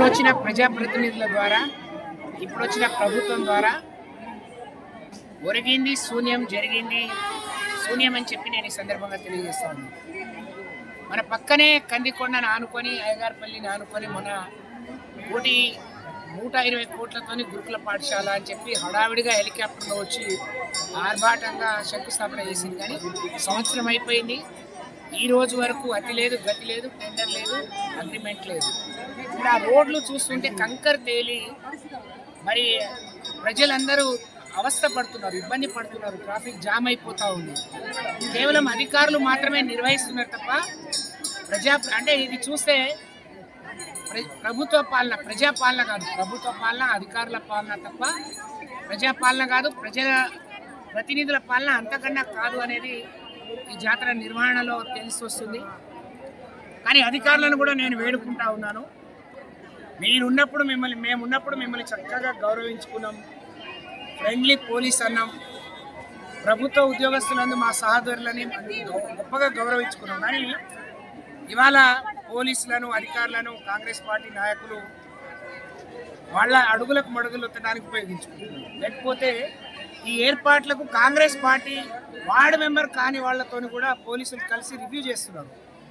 ఇప్పుడు వచ్చిన ప్రజాప్రతినిధుల ద్వారా ఇప్పుడు వచ్చిన ప్రభుత్వం ద్వారా ఒరిగింది శూన్యం జరిగింది. శూన్యం అని చెప్పి నేను ఈ సందర్భంగా తెలియజేస్తాను మన పక్కనే కందికొండను ఆనుకొని అయ్యగారిపల్లిని ఆనుకొని మన కోటి నూట ఇరవై కోట్లతోని గురుకుల పాఠశాల అని చెప్పి హడావిడిగా హెలికాప్టర్లో వచ్చి ఆర్భాటంగా శంకుస్థాపన చేసింది. కానీ సంవత్సరం అయిపోయింది. ఈ రోజు వరకు అతి లేదు గతి లేదు. టెండర్ లేదు అగ్రిమెంట్ లేదు. ఇప్పుడు ఆ రోడ్లు చూస్తుంటే కంకర్ తేలి మరి ప్రజలందరూ అవస్థ పడుతున్నారు ఇబ్బంది పడుతున్నారు ట్రాఫిక్ జామ్ అయిపోతూ ఉంది. కేవలం అధికారులు మాత్రమే నిర్వహిస్తున్నారు తప్ప ప్రజా అంటే ఇది చూస్తే ప్ర- ప్రభుత్వ పాలన ప్రజాపాలన కాదు ప్రభుత్వ పాలన అధికారుల పాలన తప్ప ప్రజాపాలన కాదు ప్రజల ప్రతినిధుల పాలన అంతకన్నా కాదు అనేది ఈ జాతర నిర్వహణలో తెలిసి వస్తుంది. కానీ అధికారులను కూడా నేను వేడుకుంటా ఉన్నాను. మీరున్నప్పుడు మిమ్మల్ని మేము ఉన్నప్పుడు మిమ్మల్ని చక్కగా గౌరవించుకున్నాం. ఫ్రెండ్లీ పోలీస్ అన్నాం. ప్రభుత్వ ఉద్యోగస్తులందు మా సహోదరులని గొప్పగా గౌరవించుకున్నాం. కానీ ఇవాళ పోలీసులను అధికారులను కాంగ్రెస్ పార్టీ నాయకులు వాళ్ళ అడుగులకు మడుగులు ఎత్తడానికి ఉపయోగించుకుంటున్నారు. లేకపోతే ఈ ఏర్పాట్లకు కాంగ్రెస్ పార్టీ వార్డు మెంబర్ కాని వాళ్ళతోని కూడా పోలీసులు కలిసి రివ్యూ చేస్తున్నారు.